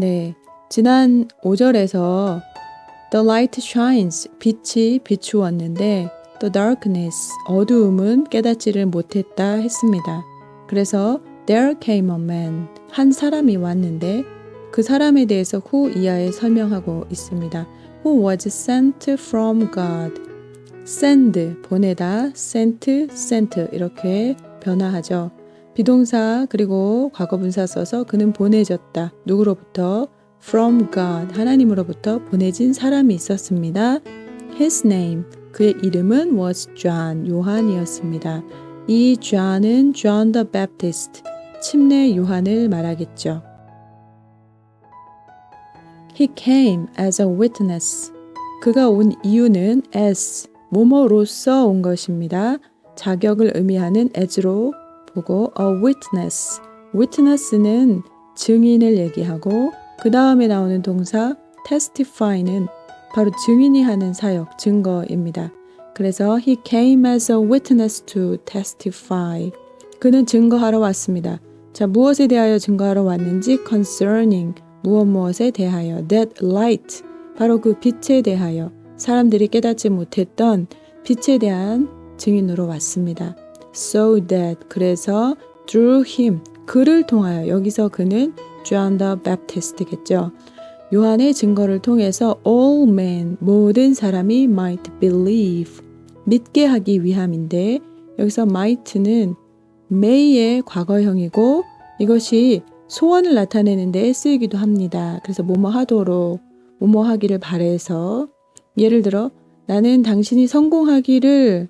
네. 지난 5절에서 The light shines, 빛이 비추었는데 The darkness, 어두움은 깨닫지를 못했다 했습니다. 그래서 There came a man, 한 사람이 왔는데 그 사람에 대해서 후 이하에 설명하고 있습니다. Who was sent from God. send, 보내다, sent, sent 이렇게 변화하죠. 비동사 그리고 과거분사 써서 그는 보내졌다. 누구로부터? from God, 하나님으로부터 보내진 사람이 있었습니다. His name, 그의 이름은 was John, 요한이었습니다. 이 John은 John the Baptist, 침례 요한을 말하겠죠. He came as a witness. 그가 온 이유는 as, 모모로서 온 것입니다. 자격을 의미하는 as로 보고 a witness. witness는 증인을 얘기하고 그 다음에 나오는 동사 testify는 바로 증인이 하는 사역, 증거입니다. 그래서 he came as a witness to testify. 그는 증거하러 왔습니다. 자, 무엇에 대하여 증거하러 왔는지 concerning 무엇 무엇에 대하여 that light 바로 그 빛에 대하여 사람들이 깨닫지 못했던 빛에 대한 증인으로 왔습니다. So that 그래서 through him 그를 통하여 여기서 그는 John the Baptist겠죠. 요한의 증거를 통해서 all men 모든 사람이 might believe 믿게 하기 위함인데 여기서 might는 may의 과거형이고 이것이 소원을 나타내는 데 쓰이기도 합니다. 그래서 뭐뭐 하도록 뭐뭐 하기를 바래서 예를 들어 나는 당신이 성공하기를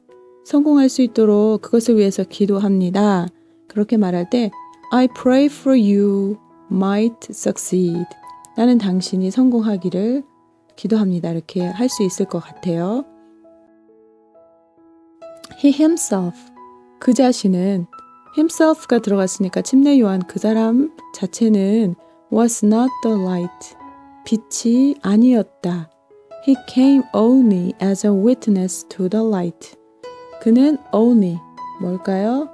성공할 수 있도록 그것을 위해서 기도합니다. 그렇게 말할 때 I pray for you might succeed. 나는 당신이 성공하기를 기도합니다. 이렇게 할 수 있을 것 같아요. He himself. 그 자신은 himself가 들어갔으니까 침례 요한 그 사람 자체는 was not the light. 빛이 아니었다. He came only as a witness to the light. 그는 only 뭘까요?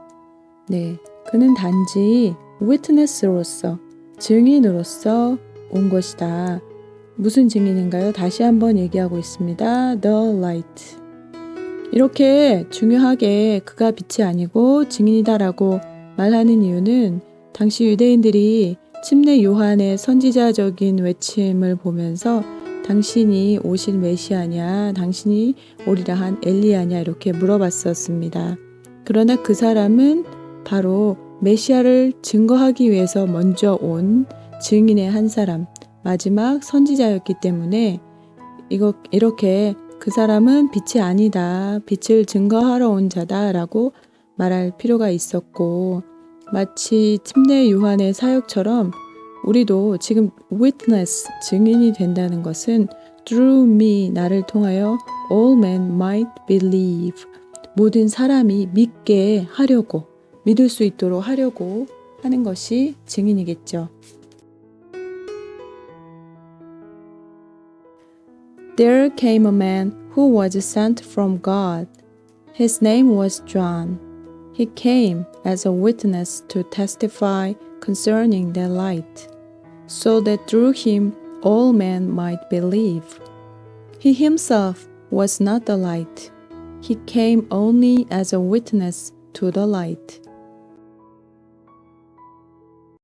네. 그는 단지 witness로서 증인으로서 온 것이다. 무슨 증인인가요? 다시 한번 얘기하고 있습니다. The light. 이렇게 중요하게 그가 빛이 아니고 증인이다라고 말하는 이유는 당시 유대인들이 침례 요한의 선지자적인 외침을 보면서 당신이 오실 메시아냐, 당신이 오리라 한 엘리야냐 이렇게 물어봤었습니다. 그러나 그 사람은 바로 메시아를 증거하기 위해서 먼저 온 증인의 한 사람, 마지막 선지자였기 때문에 이거 이렇게 그 사람은 빛이 아니다. 빛을 증거하러 온 자다라고 말할 필요가 있었고 마치 침례 요한의 사역처럼 우리도 지금 witness 증인이 된다는 것은 through me 나를 통하여 all men might believe 모든 사람이 믿게 하려고 믿을 수 있도록 하려고 하는 것이 증인이겠죠. There came a man who was sent from God. His name was John. He came as a witness to testify concerning the light, so that through him all men might believe. He himself was not the light. He came only as a witness to the light.